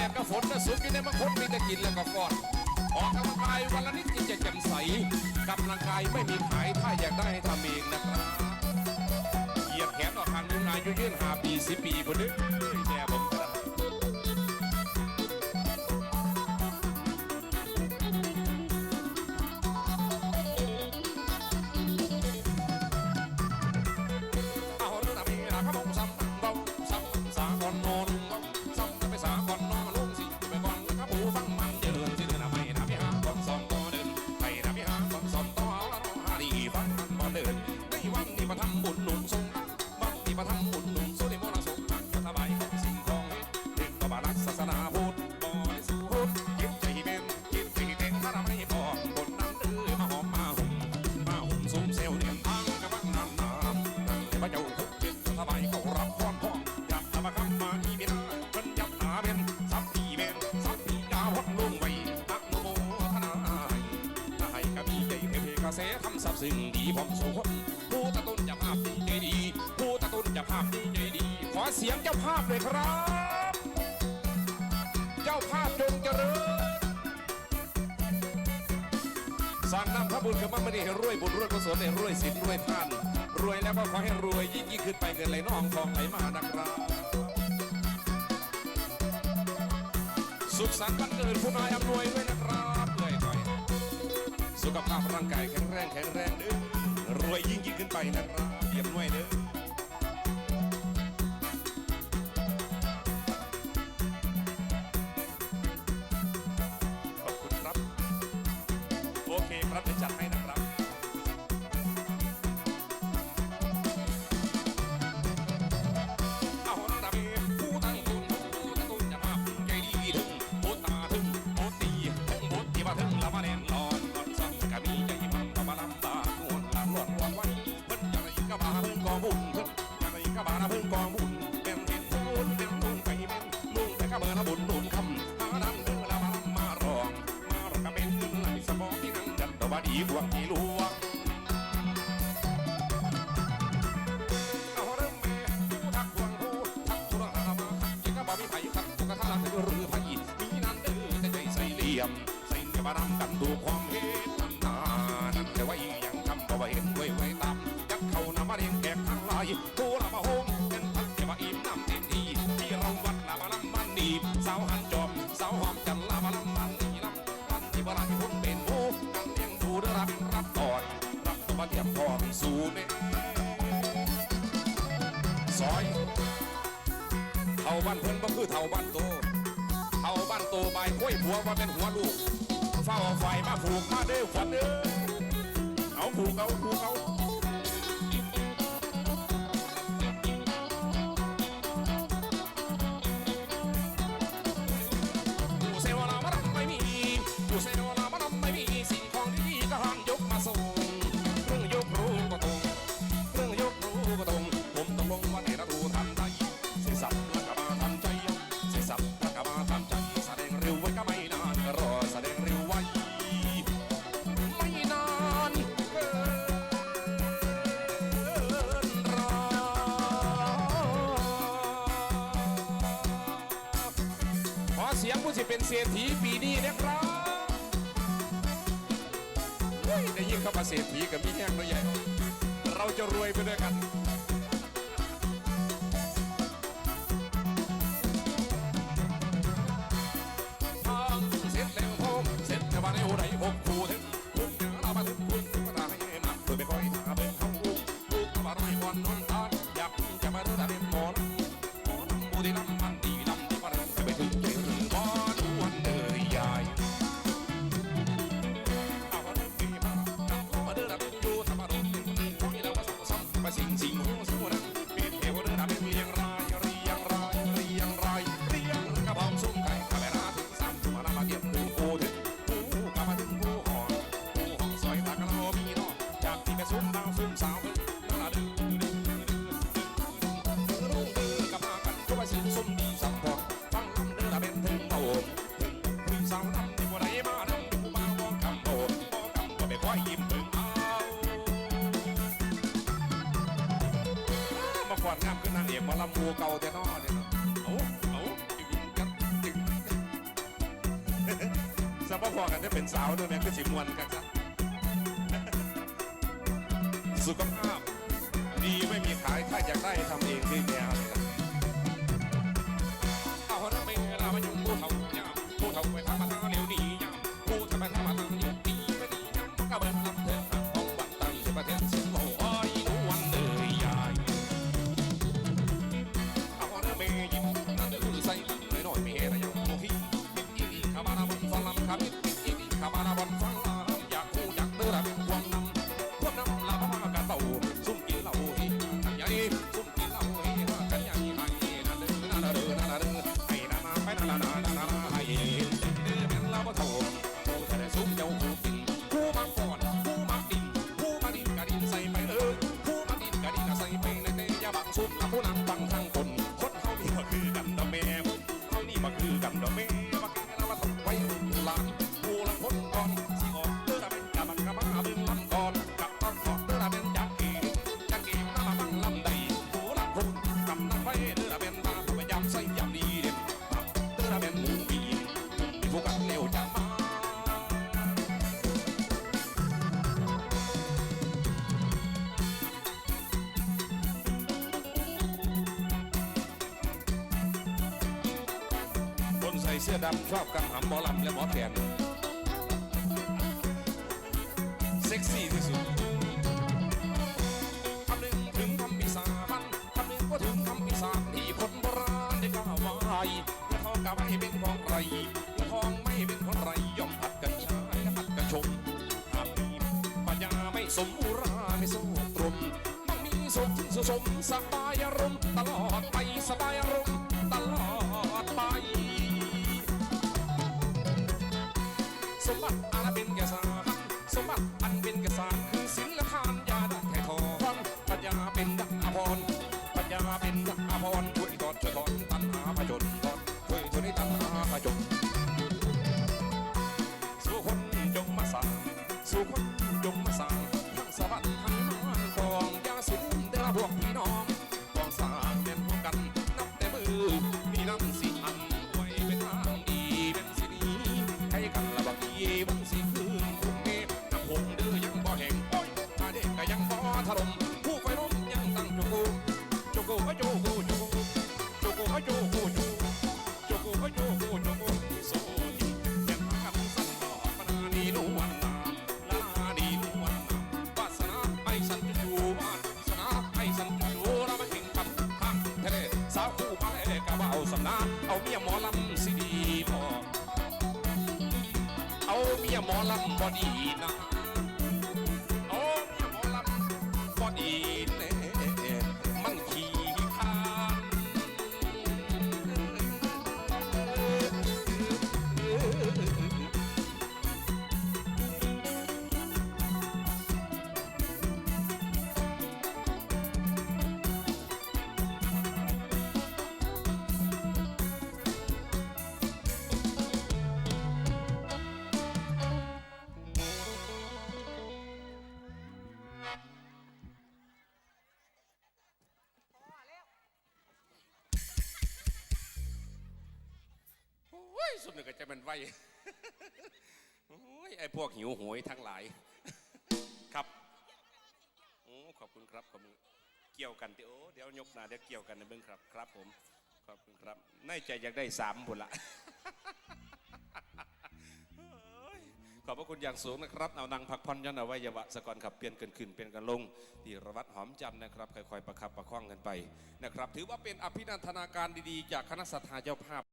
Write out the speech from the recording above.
ดดกับฝนนะสุกอยู่ในมังคุดมีแต่กินแล้วก็ฟอดออกกำลังกายวันละนิดจิตจะแจ่มใสกำลังกายไม่มีขายถ้าอยากได้ให้ทำเองนะครับเหยียบแขนออกข้างนึงอายยืนหาปีสิบปีบนนึงแม่ผมครับ ทำสับสิ่งดีผมโสคนผู้ตะตุนจะภาพดีใจดีผู้ตะตุนจะภาพดีใจดี ขอเสียงเจ้าภาพเลยครับ เจ้าภาพจงเจริญสร้างนำพระบุญกับมันไม่ได้ให้รวยบุญรวยกุศลให้รวยสินรวยท่าน รวยแล้วก็ขอให้รวยยิ่งยิ่งขึ้นไปเงินไหลน้องทองไหลมานะครับสุขสันต์วันเกิดผู้นายอำนวยด้วยนะ สุขภาพร่างกายแข็งแรงแข็งแรงเด้อรวยยิ่งยิ่งขึ้นไปนะครับเยี่ยมหน่วยเด้อ นั่งจัดตัวบดีบวงที่ลวงเอาเริ่มแม่ผู้ทักหวงผู้ทักทุรามาจิงก็บ่มีไผขัดตุกะทะลักหรือไผมีนั่นเด้อแต่ใจใส่เหลี่ยม ใส่เนื้อมาดำกันดูความ ซอยเท่าบ้านเพิ่นบ่คือเท่าบ้านโตเท่าบ้านโตใบกล้วยผัวว่าเป็นหัวลูก เฝ้าเอาไฟมาผูกมาเด้อขวัญเด้อเอาผูกเอาผูกเอา เสียงผู้ที่เป็นเศรษฐีปีนี้นะครับเฮ้ยได้ยินเข้ามาเศรษฐีกับมี่แห้งตัวใหญ่ เราจะรวยไปด้วยกัน มดาวซุ่มสาวถึงนั่นละดึงดึงดึงดึงรุ่งเดือกับมากันก็ว่าสิซุ่มดีสัมพอฟังลำเดินดับเป็นถึงโตถึงผู้สาวดำที่บ่ได้มาดำผู้บ่าวมองคำโตมองคำก็ไปคอยยิ้มถึงเอามาก่อนงามขึ้นนางเอกหมาลำมูเก่าแต่นอเนี่ยเนาะเอาเอาจึงกันจึงพ่อพอกันจะเป็นสาวด้วยแม่คือสิมวนกันจ้ะ สุขภาพ ดีไม่มีขายถ้าอยากได้ทำเองที่แนวนี่แหละเอาละไม่เลามายุ่งผู้เฒ่าย่ามผู้เฒ่าไปทำมาทางเร็วหนีย่ามผู้ทำไปทำมาทางเร็วหนีไม่หนีย่ามก็เบิ่งลำเถิดของวันตั้งสิประเทศสิงห์โอ้ยนวลเลยยายเอาเนื้อเมย์ยิ้มนั่นดือใส่หน่อยหน่อยไม่เห็น เสื้อดำชอบกังหำหมอลำและหมอแคนเซ็กซี่ที่สุดคำหนึ่งถึงคำพิสามันคำหนึ่งก็ถึงคำพิสานที่คนโบราณได้กล่าวไว้เงินทองกับไม่เป็นของใครเงินทองไม่เป็นของใครย่อมผัดกันใช้และผัดกันชมหากมีปัญญาไม่สมอุราไม่สมตรมมันมีสมสุสมสบายอารมณ์ตลอดไปสบายอารมณ์ตลอด มบัติอันเป็นแก่สารสมบัติอันเป็นแก่สารคือศิลธานยาดักแห่ทองปัญญาเป็นดักอภรณ์ปัญญาเป็นดักอภรณ์ช่วยกอดช่วยถอนตัณหาพยนต์ถอนช่วยช่วยให้ตัณหาพยนต์สู่คนจงมาสั่งสู่คน เมีย สุดหนึ่งก็จะเป็นไวโอ้ยไอพวกหิวโหยทั้งหลาย ครับโอ้ขอบคุณครับขอบคุณเกี่ยวกันติโอ้เดี๋ยวยกหนาเดี๋ยวเกี่ยวกันนะเบิ้งครับ ครับ ผมขอบคุณครับในใจอยากได้สามบุญละขอบพระคุณอย่างสูงนะครับเอานางพักผ่อนยันเอาไว้ยวะสกอนขับเปลี่ยนกันขึ้นเปลี่ยนกันลงที่ระวัดหอมจันนะครับค่อยๆประคับประคองกันไปนะครับ ถือว่าเป็นอภินันทนาการดีๆ จากคณะสัตยาเจ้าภาพ